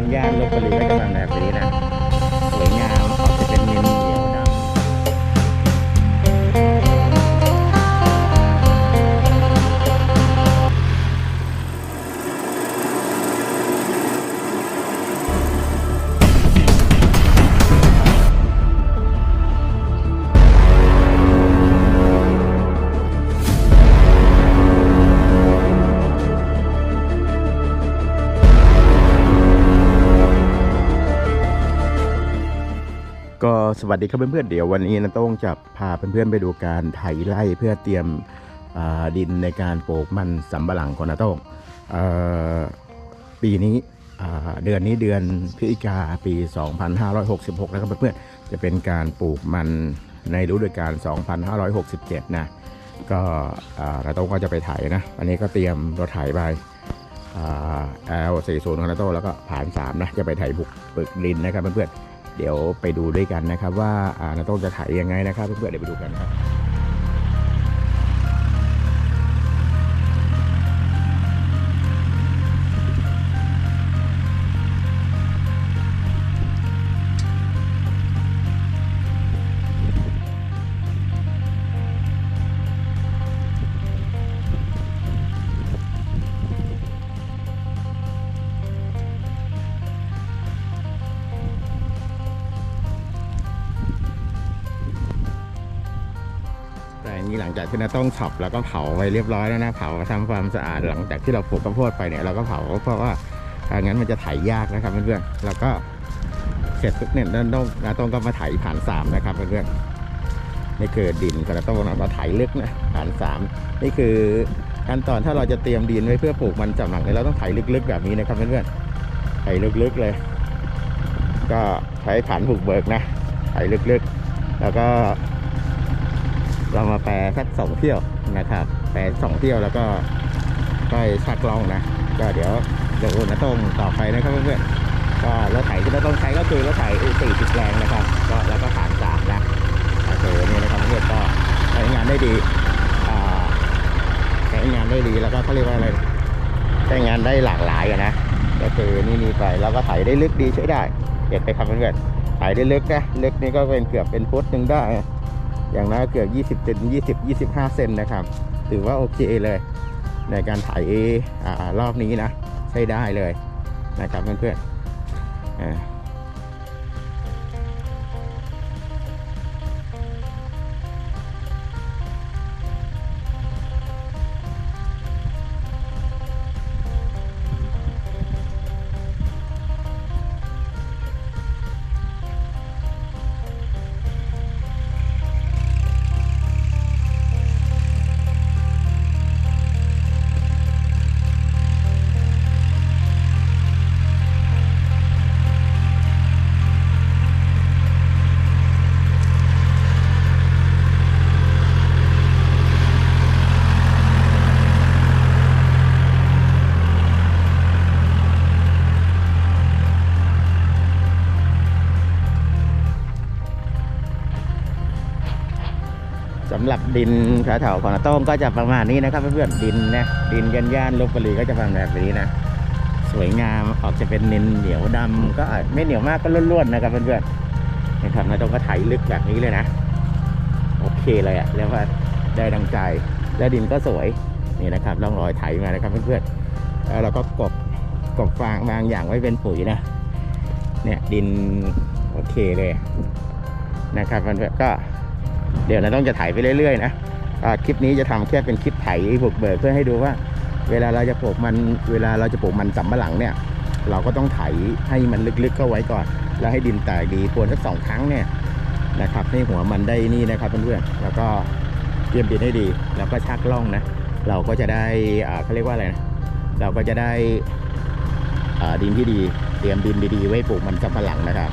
ยันย่านลบบุรีก็จะมาแบบนี้นะ ก็สวัสดีครับเพื่อนๆเดี๋ยววันนี้นะต้องจะพาเพื่อนๆไปดูการไถไร่เพื่อเตรียมดินในการปลูกมันสำปะหลังของนาโต้อ่อปีนี้เดือนนี้เดือนพฤศจิกาปี 2566 นะครับเพื่อนๆจะเป็นการปลูกมันในฤดูกาล2567 นะก็นาโต้งก็จะไปไถนะอันนี้ก็เตรียมรถไถไปแอลสี่ศูนย์ของนาโต้งแล้วก็ผ่าน3นะจะไปไถบุกปึกดินนะครับเพื่อนๆ เดี๋ยวไปดูด้วยกันนะครับ ว่าอ่านาโต้งจะไถยังไงนะครับเพื่อนๆเดี๋ยวไปดูกันนะครับ นี้หลังจากที่เราต้องฉับแล้วก็เผาไปเรียบร้อยแล้วนะเผาทำความสะอาดหลังจากที่เราปลูกข้าวโพดไปเนี่ยเราก็เผาเพราะว่าถ้างั้นมันจะไถยากนะครับเพื่อนๆแล้วก็เสร็จปุ๊บเนี่ยด้านต้องเราต้องก็มาไถผ่านสามนะครับเพื่อนๆนี่คือดินกระต้องเราไถลึกนะผ่านสามนี่คือขั้นตอนถ้าเราจะเตรียมดินไว้เพื่อปลูกมันสำปะหลังเนี่ยเราต้องไถลึกๆแบบนี้นะครับเพื่อนๆไถลึกๆเลย ก็ใช้ผ่านบุกเบิกนะไถลึกๆ แล้วก็ เรามาแปลสักสองเที่ยวนะครับ แปลสองเที่ยวแล้วก็ก็ชักลองนะ ก็เดี๋ยวเดี๋ยวนะต้องต่อไปนะครับเพื่อนๆก็รถไถที่เราต้องใช้ก็คือรถไถสี่สิบแรงนะครับ ก็แล้วก็ผ่านสามนะโอเคนี่นะครับเพื่อนก็ใช้งานได้ดีใช้งานได้ดีแล้วก็เขาเรียกว่าอะไรใช้งานได้หลากหลายอะนะก็คือนี่นี่ไปแล้วก็ไถได้ลึกดีใช้ได้เห็นไหมครับเพื่อนๆไถได้ลึกนะลึกนี่ก็เป็นเกือบเป็นฟุตหนึ่งได้ อย่างน้อยเกือบ 20เซน20 25 เซนนะครับ ถือว่าโอเคเลย ในการถ่ายอ่ารอบนี้นะ ใช้ได้เลยนะครับเพื่อนๆ หรับดินแถวๆของนาโต้งก็จะประมาณนี้นะครับเพื่อนๆดินนะดินยันย่านๆลบบุรีก็จะประมาณแบบนี้นะสวยงามออกจะเป็นเนินเหนียวดำก็อาจไม่เหนียวมากก็ร่วนๆนะครับเพื่อนๆนะครับนาโต้งก็ไถลึกแบบนี้เลยนะ โอเคเลยอะเรียกว่าได้ดังใจ และดินก็สวยนี่นะครับร่องรอยไถมานะครับเพื่อนๆแล้วเราก็กบกบฟางบางอย่างไว้เป็นปุ๋ยนะเนี่ยดินโอเคเลยนะครับเพื่อนๆก็ เดี๋ยวเราต้องจะถ่ายไปเรื่อยๆนะคลิปนี้จะทำแค่เป็นคลิปไถบุกเบิกเพื่อให้ดูว่า เวลาเราจะปลูกมันเวลาเราจะปลูกมันสำปะหลังเนี่ย เราก็ต้องไถให้มันลึกๆเข้าไว้ก่อน แล้วให้ดินแตกดีพรวนสักสองครั้งเนี่ยนะครับให้หัวมันได้นี่นะครับเพื่อนๆแล้วก็เตรียมดินให้ดี แล้วก็ชักล่องนะ เราก็จะได้เขาเรียกว่าอะไรนะเราก็จะได้ดินที่ดี เตรียมดินดีๆไว้ปลูกมันสำปะหลังนะครับ